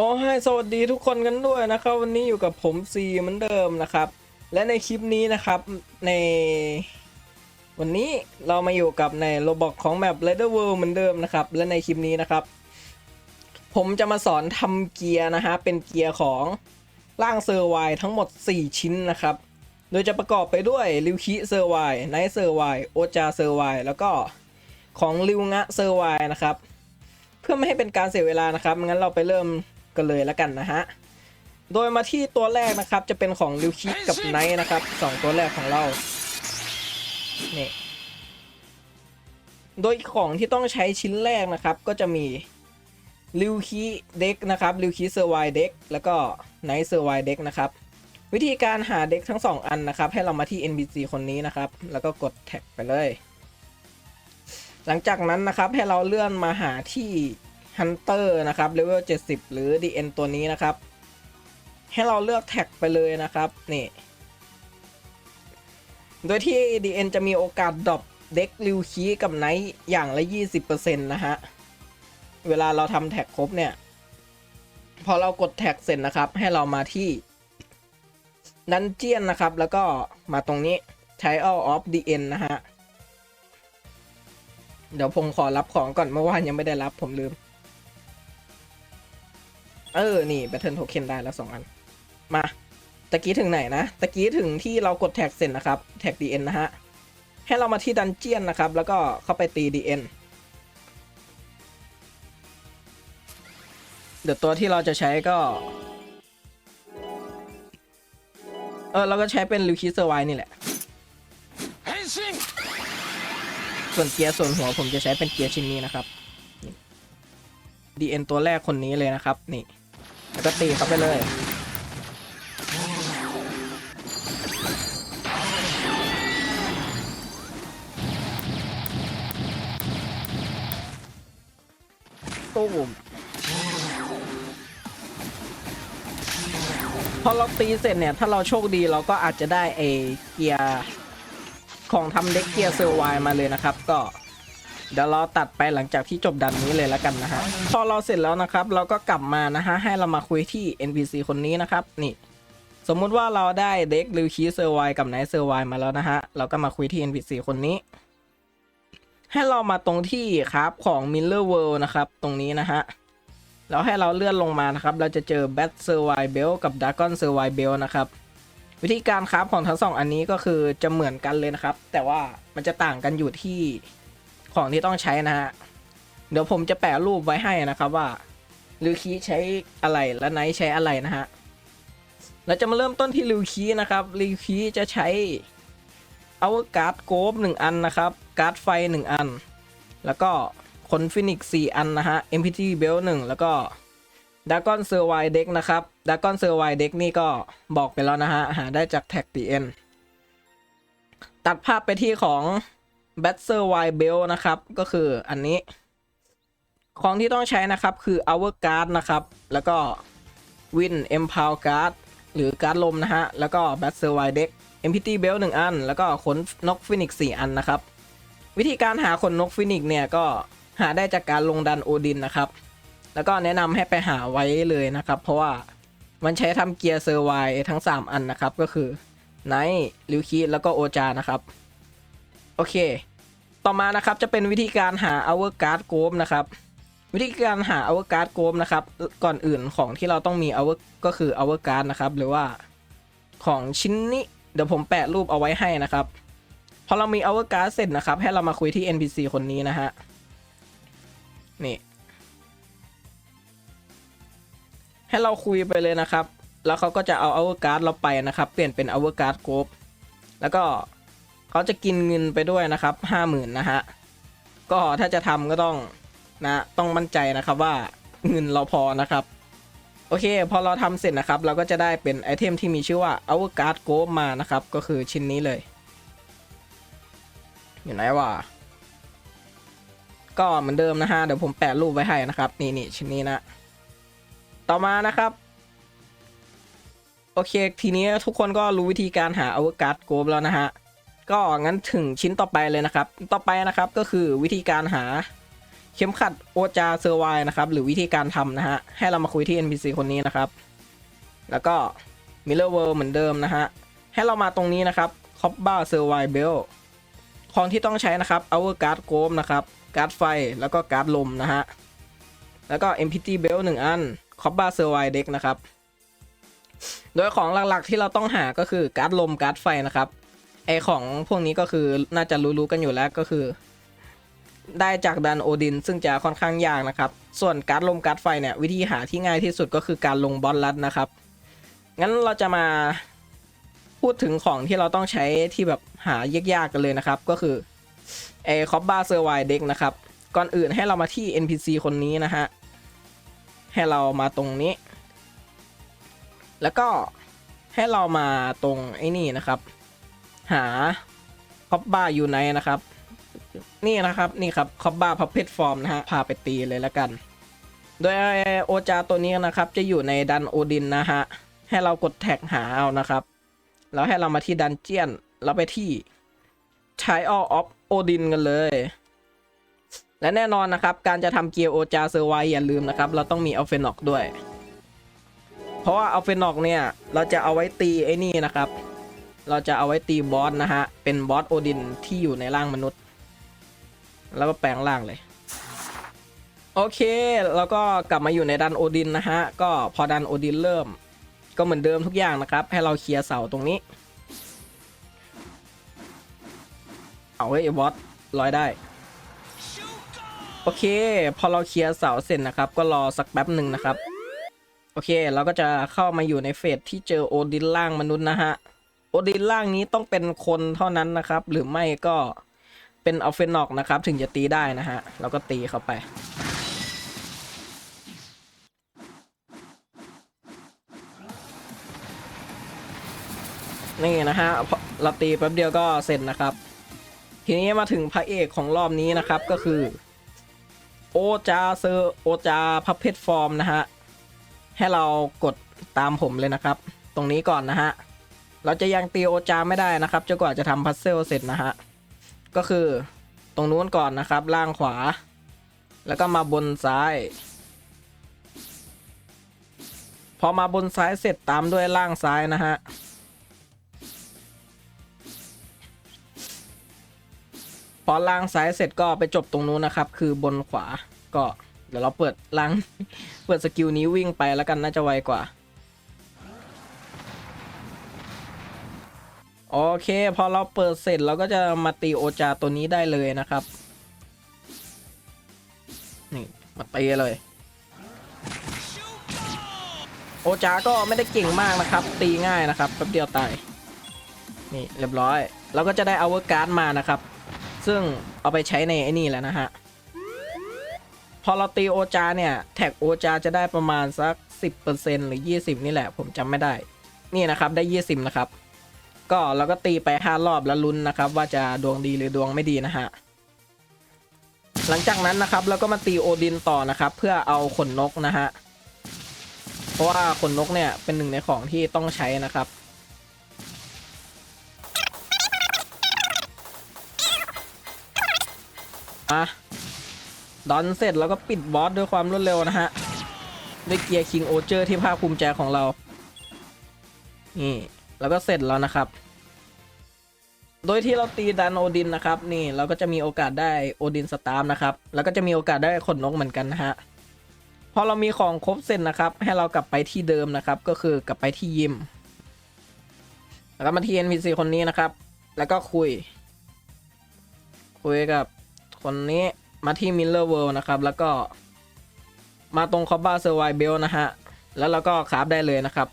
โอ้ให้สวัสดีทุกคนกันด้วยนะครับ วันนี้อยู่กับผมซีเหมือนเดิมนะครับ และในคลิปนี้นะครับใน วันนี้เรามาอยู่กับในโรบอกของแมป r a d e r World เหมือนเดิมนะครับ และในคลิปนี้นะครับ ผมจะมาสอนทำเกียร์นะฮะเป็นเกียร์ของร่างเซอร์ไวทั้งหมด 4 ชิ้นนะครับ โดยจะประกอบไปด้วยริวคิเซอร์ไวไนเซอร์ไวโอจาเซอร์ไวแล้วก็ของริวงะเซอร์ไวนะครับ เพื่อไม่ให้เป็นการเสียเวลานะครับงั้นเราไปเริ่ม กันเลยแล้วกันนะฮะ โดยมาที่ตัวแรกนะครับจะเป็นของริวคิกับไนท์นะครับสองตัวแรกของเรา นี่โดยของที่ต้องใช้ชิ้นแรกนะครับ ก็จะมีริวคิเด็กนะครับริวคิเซอร์ไวเด็กแล้วก็ไนท์เซอร์ไวเด็กนะครับ วิธีการหาเด็กทั้ง 2 อันนะครับ ให้เรามาที่ NPC คนนี้นะครับ แล้วก็กดแท็กไปเลย หลังจากนั้นนะครับให้เราเลื่อนมาหาที่ Hunter นะครับเลเวล70 หรือ DN ตัวนี้นะครับ ให้เราเลือกแท็กไปเลยนะครับนี่โดยที่ DN จะมีโอกาสดรอปเด็กริวคีกับไนท์อย่างละ 20%นะฮะ เวลาเราทำแท็กครบเนี่ย พอเรากดแท็กเสร็จนะครับ ให้เรามาที่ดันเจียนนะครับ แล้วก็มาตรงนี้ Trial of the End นะฮะ เดี๋ยวผมขอรับของก่อนเมื่อวานยังไม่ได้รับผมลืม เออ นี่ Battle Token ได้แล้ว2อัน มาตะกี้ถึงไหนนะตะกี้ถึงที่เรากดแท็กเสร็จนะครับแท็ก DN นะฮะ ให้เรามาที่ดันเจียนนะครับ แล้วก็เข้าไปตี DN เดี๋ยวตัวที่เราจะใช้ก็ เออ เราก็ใช้เป็นลิวคิสเซอร์ไวนี่แหละ ส่วนเกียร์ส่วนหัวผมจะใช้เป็นเกียร์ชิ้นนี้นะครับ DN ตัวแรกคนนี้เลยนะครับ นี่ แล้วก็ตีเข้าไปเลยตูมพอเราตีเสร็จเนี่ย ถ้าเราโชคดีเราก็อาจจะได้ไอเกียร์ของทำเด็กเกียร์เซอร์ไวมาเลยนะครับ ก็ เดี๋ยวเราตัดไปหลังจากที่จบดันนี้เลยแล้วกันนะฮะพอเราเสร็จแล้วนะครับ เราก็กลับมานะฮะให้เรามาคุยที่ NPC คนนี้นะครับนี่ สมมุติว่าเราได้เด็กลิวคีเซอร์ไวกับไนท์เซอร์ไวมาแล้วนะฮะเราก็มาคุยที่ NPC คนนี้ ให้เรามาตรงที่ครับของ Miller World นะครับ ตรงนี้นะฮะแล้วให้เราเลื่อนลงมานะครับ เราจะเจอ Bat s e r v i b e l กับ Dragon s e r v i b e l นะครับ วิธีการคราฟของทั้งสองอันนี้ก็คือจะเหมือนกันเลยนะครับ แต่ว่ามันจะต่างกันอยู่ที่ ของที่ต้องใช้นะฮะ เดี๋ยวผมจะแปะรูปไว้ให้นะครับว่าลิวคีใช้อะไรและไนท์ใช้อะไรนะฮะ เราจะมาเริ่มต้นที่ลิวคีนะครับลิวคีจะใช้เอาการ์ดโกบหนึ่งอันนะครับ การ์ดไฟหนึ่งอัน แล้วก็ขนฟินิกสี่อันนะฮะ MPT Belt หนึ่งแล้วก็ดากอนเซอร์ไวเด็กนะครับดากอนเซอร์ไวเด็กนี่ก็บอกไปแล้วนะฮะ หาได้จากแท็ก DN ตัดภาพไปที่ของ b a t s e r w i Belt นะครับ ก็คืออันนี้ ของที่ต้องใช้นะครับคือ Hour Guard นะครับ แล้วก็ Win Empower Guard หรือการ์ดลมนะฮะ แล้วก็ b a t s e r w i Deck MPT Belt 1 อัน แล้วก็ขนนกฟินิก4อันนะครับ วิธีการหาขนนกฟินิกเนี่ยก็หาได้จากการลงดันโอดินนะครับ แล้วก็แนะนำให้ไปหาไว้เลยนะครับ เพราะว่ามันใช้ทำเกียร์เซอร์ไวทั้ง 3 อันนะครับ ก็คือไนท์ลิวคีแล้วก็โอจานะครับ โอเค ต่อมานะครับจะเป็นวิธีการหา Hour Guard g o p นะครับวิธีการหา Hour Guard g o p นะครับก่อนอื่นของที่เราต้องมี Hour ก็คือ Hour Guard นะครับหรือว่าของชิ้นนี้เดี๋ยวผมแปะรูปเอาไว้ให้นะครับพอเรามี Hour Guard เสร็จนะครับ ให้เรามาคุยที่ NPC คนนี้นะฮะนี่ให้เราคุยไปเลยนะครับ แล้วเขาก็จะเอา Hour Guard เราไปนะครับ เปลี่ยนเป็น Hour Guard g o p แล้วก็ เขาจะกินเงินไปด้วยนะครับห้าหมื่นนะฮะ ก็ถ้าจะทำก็ต้องนะต้องมั่นใจนะครับว่าเงินเราพอนะครับ โอเค พอเราทำเสร็จนะครับ เราก็จะได้เป็นไอเทมที่มีชื่อว่า Hour Guard g o มานะครับ ก็คือชิ้นนี้เลย อยู่ไหนวะก็เหมือนเดิมนะฮะ เดี๋ยวผมแปะรูปไว้ให้นะครับ นี่นี่ชิ้นนี้นะ ต่อมานะครับ โอเค ทีนี้ทุกคนก็รู้วิธีการหาอวกาศโกบแล้วนะฮะ ก็งั้นถึงชิ้นต่อไปเลยนะครับ ต่อไปนะครับก็คือวิธีการหาเข็มขัดโอจาเซอร์ไวนะครับ หรือวิธีการทำนะฮะ ให้เรามาคุยที่ NPC คนนี้นะครับ แล้วก็ Miller World เหมือนเดิมนะฮะ ให้เรามาตรงนี้นะครับคอปบ้าเซอร์ไวเบลของที่ต้องใช้นะครับ Hour Guard g o m นะครับ การ์ดไฟแล้วก็การ์ดลมนะฮะ แล้วก็ MPT Belt 1อันคอปบ้าเซอร์ไวเด็กนะครับ โดยของหลักๆที่เราต้องหาก็คือการ์ดลมการ์ดไฟนะครับ ไอของพวกนี้ก็คือน่าจะรู้ๆกันอยู่แล้วก็คือ ได้จากดันโอดิน ซึ่งจะค่อนข้างยากนะครับ ส่วนการ์ดลมการ์ดไฟเนี่ยวิธีหาที่ง่ายที่สุดก็คือการลงบอลลัดนะครับ งั้นเราจะมาพูดถึงของที่เราต้องใช้ที่แบบหายากๆกันเลยนะครับ ก็คือไอคอปบ้าเซอร์ไวเด็กนะครับ ก่อนอื่นให้เรามาที่ NPC คนนี้นะฮะ ให้เรามาตรงนี้ แล้วก็ให้เรามาตรงไอ้นี่นะครับ หาคอปบ้าอยู่ไหนนะครับ นี่นะครับนี่ครับคอปบ้าพับเพชฟอร์มนะฮะพาไปตีเลยแล้วกัน โดยโอจาตัวนี้นะครับ จะอยู่ในดันโอดินนะฮะให้เรากดแท็กหาเอานะครับ แล้วให้เรามาที่ดันเจียนแล้วไปที่ Trial of Odin กันเลย และแน่นอนนะครับ การจะทำเกียร์โอจาเซอร์ไวอย่าลืมนะครับ เราต้องมีอัลเฟนอกด้วย เพราะว่าอัลเฟนอกเนี่ย เราจะเอาไว้ตีไอ้นี่นะครับ เราจะเอาไว้ตีบอสนะฮะ เป็นบอสโอดินที่อยู่ในร่างมนุษย์ แล้วก็แปลงร่างเลย โอเค แล้วก็กลับมาอยู่ในดันโอดินนะฮะ ก็พอดันโอดินเริ่ม ก็เหมือนเดิมทุกอย่างนะครับ ให้เราเคลียร์เสาตรงนี้ เอาไว้ไอ้บอสลอยได้ โอเค พอเราเคลียร์เสาเสร็จนะครับ ก็รอสักแป๊บหนึ่งนะครับ โอเค เราก็จะเข้ามาอยู่ในเฟสที่เจอโอดินล่างมนุษย์นะฮะ โอดินล่างนี้ต้องเป็นคนเท่านั้นนะครับ หรือไม่ก็เป็นอัลเฟนอกนะครับ ถึงจะตีได้นะฮะเราก็ตีเข้าไป นี่นะฮะเราตีแป๊บเดียวก็เสร็จนะครับ ทีนี้มาถึงพระเอกของรอบนี้นะครับก็คือ โอจาเซอร์โอจาพับเพชฟอร์มนะฮะให้เรากดตามผมเลยนะครับ ตรงนี้ก่อนนะฮะ เราจะยังตีโอจาไม่ได้นะครับจนกว่าจะทำพัซเซลเสร็จนะฮะ ก็คือตรงนู้นก่อนนะครับ ล่างขวา แล้วก็มาบนซ้าย พอมาบนซ้ายเสร็จตามด้วยล่างซ้ายนะฮะพอล่างซ้ายเสร็จก็ไปจบตรงนู้นนะครับ คือบนขวาก็เดี๋ยวเราเปิดล่างเปิดสกิลนี้วิ่งไปแล้วกันน่าจะไวกว่า โอเค พอเราเปิดเสร็จเราก็จะมาตีโอจาตัวนี้ได้เลยนะครับ นี่ มาตีเลย โอจาก็ไม่ได้เก่งมากนะครับ ตีง่ายนะครับแป๊บเดียวตาย นี่เรียบร้อย เราก็จะได้เอาเวอร์การ์ดมานะครับ ซึ่งเอาไปใช้ในไอ้นี่แหล้วนะฮะ พอเราตีโอจาเนี่ย แท็กโอจาจะได้ประมาณสัก 10%หรือ 20 นี่แหละ ผมจำไม่ได้ นี่นะครับได้ 20 นะครับ ก็เราก็ตีไป5รอบแล้วลุ้นนะครับว่าจะดวงดีหรือดวงไม่ดีนะฮะหลังจากนั้นนะครับเราก็มาตีโอดินต่อนะครับ เพื่อเอาขนนกนะฮะเพราะว่าขนนกเนี่ยเป็นหนึ่งในของที่ต้องใช้นะครับอะดอนเสร็จแล้วก็ปิดบอสด้วยความรวดเร็วนะฮะด้วยเกียร์คิงโอเจอร์ที่ภาคภูมิใจของเรานี่ แล้วก็เสร็จแล้วนะครับ โดยที่เราตีดันโอดินนะครับนี่เราก็จะมีโอกาสได้โอดินสตาร์มนะครับแล้วก็จะมีโอกาสได้ขนนกเหมือนกันนะฮะพอเรามีของครบเสร็จนะครับ ให้เรากลับไปที่เดิมนะครับ ก็คือกลับไปที่ยิมแล้วก็มาที่ NPC คนนี้นะครับ แล้วก็คุย คุยกับคนนี้มาที่ Miller World นะครับ แล้วก็มาตรง c o b b a Survival นะฮะ แล้วเราก็คราฟได้เลยนะครับ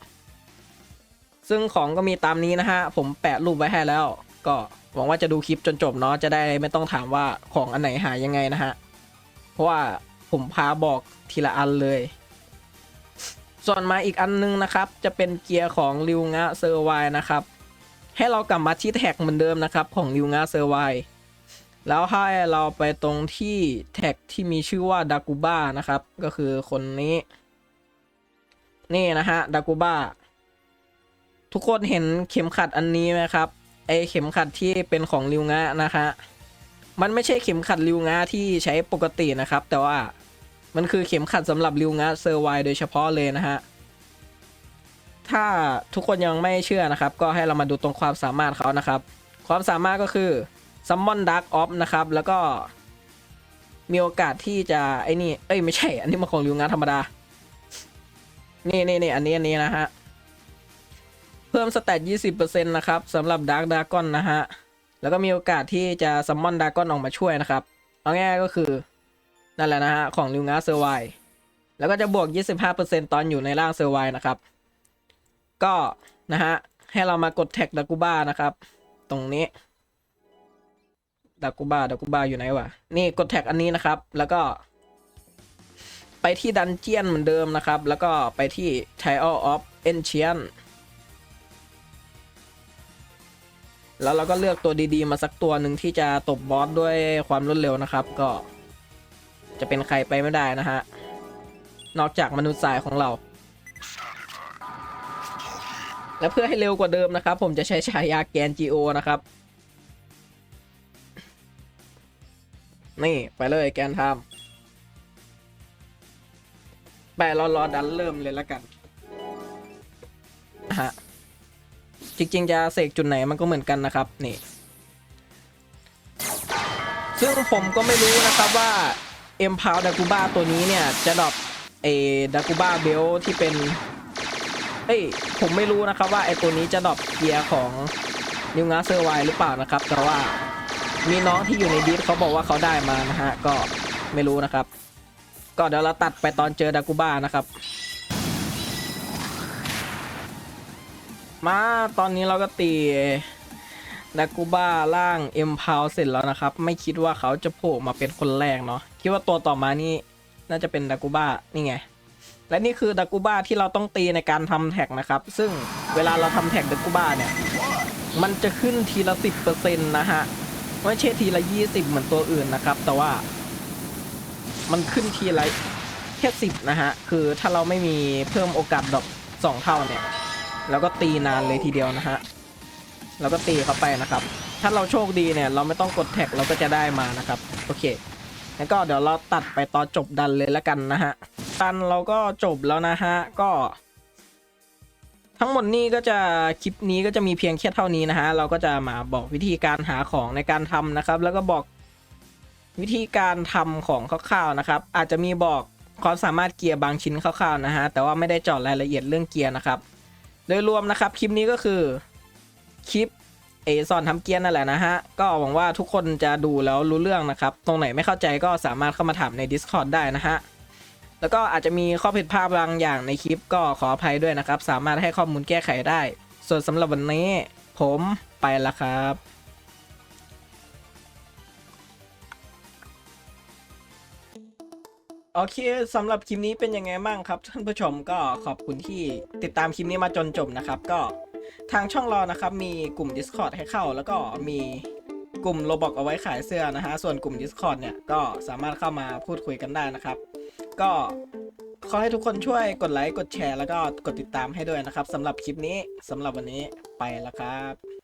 ซึ่งของก็มีตามนี้นะฮะ ผมแปะรูปไว้ให้แล้ว ก็หวังว่าจะดูคลิปจนจบเนาะจะได้ไม่ต้องถามว่าของอันไหนหายยังไงนะฮะ เพราะว่าผมพาบอกทีละอันเลย ส่วนมาอีกอันนึงนะครับ จะเป็นเกียร์ของริวงะเซอร์ไวนะครับ ให้เรากลับมาที่แท็กเหมือนเดิมนะครับ ของริวงะเซอร์ไวแล้วให้เราไปตรงที่แท็กที่มีชื่อว่าดากูบ้านะครับ ก็คือคนนี้ นี่นะฮะดากูบ้า ทุกคนเห็นเข็มขัดอันนี้ไหมครับไอเข็มขัดที่เป็นของริวงะนะฮะมันไม่ใช่เข็มขัดริวงาที่ใช้ปกตินะครับ แต่ว่ามันคือเข็มขัดสำหรับริวงาเซอร์ไวโดยเฉพาะเลยนะฮะถ้าทุกคนยังไม่เชื่อนะครับ ก็ให้เรามาดูตรงความสามารถเขานะครับ ความสามารถก็คือ Summon Dark Off นะครับ แล้วก็มีโอกาสที่จะไอ้นี่ เอ้ยไม่ใช่ อันนี้มันของริวงาธรรมดา นี่นี่นี่อันนี้อันนี้นะฮะ พิ่มสเตต20%นะครับสำหรับ Dark Dragon นะฮะ แล้วก็มีโอกาสที่จะซัมมอนดากอนออกมาช่วยนะครับ เอาง่ายก็คือ นั่นแหละนะฮะ ของลิวงาเซอร์ไวแล้วก็จะบวก 25%ตอนอยู่ในร่างเซอร์ไวนะครับ ก็นะฮะ ให้เรามากดแท็กดากูบ้านะครับ ตรงนี้ดากูบ้าดากูบ้าอยู่ไหนวะ นี่กดแท็กอันนี้นะครับ แล้วก็ ไปที่ดันเจียนเหมือนเดิมนะครับ แล้วก็ไปที่ Trial of Ancient แล้วเราก็เลือกตัวดีๆ มาสักตัวหนึ่งที่จะตบบอสด้วยความรวดเร็วนะครับ ก็ จะเป็นใครไปไม่ได้นะฮะ นอกจากมนุษย์สายของเรา และเพื่อให้เร็วกว่าเดิมนะครับ ผมจะใช้ฉายาแกน GO นะครับ นี่ไปเลยแกนไทม์ไปรอรอดันเริ่มเลยแล้วกัน จริงๆจะเสกจุดไหนมันก็เหมือนกันนะครับนี่ซึ่งผมก็ไม่รู้นะครับว่า e m p o w e r d a g u b a ตัวนี้เนี่ยจะดรอปเอดากูบ้าเบลที่เป็นเอ้ยผมไม่รู้นะครับว่าไอตัวนี้จะดรอปเกียร์ของนิวงาเซอร์ไวหรือเปล่านะครับ แต่ว่ามีน้องที่อยู่ในดิสเขาบอกว่าเขาได้มานะฮะ ก็ไม่รู้นะครับ ก็เดี๋ยวเราตัดไปตอนเจอดากูบ้านะครับ มาตอนนี้เราก็ตีดากูบ้าล่างเอ็มพาวเสร็จแล้วนะครับ ไม่คิดว่าเขาจะโผล่มาเป็นคนแรกเนาะคิดว่าตัวต่อมานี่น่าจะเป็นดากูบ้านี่ไง และนี่คือดากูบ้าที่เราต้องตีในการทำแท็กนะครับ ซึ่งเวลาเราทำแท็กดากูบ้าเนี่ย มันจะขึ้นทีละสิบเปอร์เซ็นต์นะฮะไม่ใช่ทีละยี่สิบเหมือนตัวอื่นนะครับ แต่ว่า มันขึ้นทีละแค่สิบนะฮะคือถ้าเราไม่มีเพิ่มโอกาสดอกสองเท่าเนี่ย แล้วก็ตีนานเลยทีเดียวนะฮะแล้วก็ตีเข้าไปนะครับ ถ้าเราโชคดีเนี่ย เราไม่ต้องกดแท็กเราก็จะได้มานะครับ โอเคแล้วก็เดี๋ยวเราตัดไปตอนจบดันเลยแล้วกันนะฮะดันเราก็จบแล้วนะฮะก็ ทั้งหมดนี้ก็จะคลิปนี้ก็จะมีเพียงแค่เท่านี้นะฮะเราก็จะมาบอกวิธีการหาของในการทำนะครับ แล้วก็บอกวิธีการทำของคร่าวๆนะครับ อาจจะมีบอกความสามารถเกียร์บางชิ้นคร่าวๆนะฮะแต่ว่าไม่ได้จาะรายละเอียดเรื่องเกียร์นะครับ โดยรวมนะครับคลิปนี้ก็คือคลิปเอซอนทำเกียร์นั่นแหละนะฮะ ก็หวังว่าทุกคนจะดูแล้วรู้เรื่องนะครับ ตรงไหนไม่เข้าใจก็สามารถเข้ามาถามใน Discord ได้นะฮะ แล้วก็อาจจะมีข้อผิดพลาดบางอย่างในคลิปก็ขออภัยด้วยนะครับ สามารถให้ข้อมูลแก้ไขได้ ส่วนสำหรับวันนี้ ผมไปละครับ โอเคสำหรับคลิปนี้เป็นยังไงบ้างครับ ท่านผู้ชมก็ขอบคุณที่ติดตามคลิปนี้มาจนจบนะครับ ก็ทางช่องเรานะครับ มีกลุ่ม Discord ให้เข้า แล้วก็มีกลุ่มโลบอกเอาไว้ขายเสื้อนะฮะ ส่วนกลุ่ม Discord เนี่ยก็สามารถเข้ามาพูดคุยกันได้นะครับ ก็ขอให้ทุกคนช่วยกดไลค์กดแชร์แล้วก็กดติดตามให้ด้วยนะครับสำหรับคลิปนี้สำหรับวันนี้ไปแล้วครับ